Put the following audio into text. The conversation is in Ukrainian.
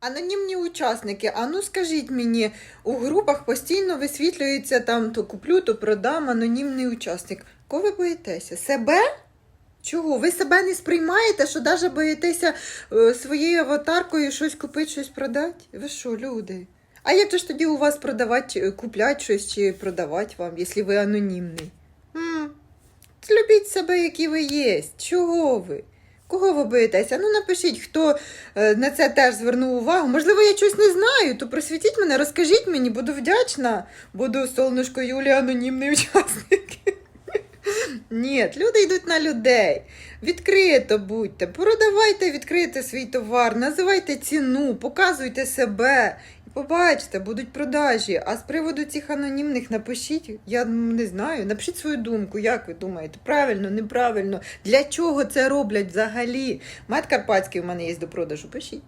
Анонімні учасники, а ну скажіть мені, у групах постійно висвітлюється там то куплю, то продам анонімний учасник. Кого ви боїтеся? Себе? Чого? Ви себе не сприймаєте, що навіть боїтеся е, своєю аватаркою щось купити, щось продати? Ви що, люди? А як же ж тоді у вас продавати, е, купляти щось чи продавати вам, якщо ви анонімний? М, Любіть себе, які ви є. Чого ви? Кого ви боїтеся? Ну напишіть, хто е, на це теж звернув увагу. Можливо, я щось не знаю, то просвітіть мене, розкажіть мені, буду вдячна. Буду солнышко Юлі анонімний учасник. Ні, люди йдуть на людей. Відкрито будьте, продавайте відкрито свій товар, називайте ціну, показуйте себе. І побачите, будуть продажі. А з приводу цих анонімних напишіть, я не знаю, напишіть свою думку, як ви думаєте, правильно, неправильно, для чого це роблять взагалі? Мат Карпатський у мене є до продажу, пишіть.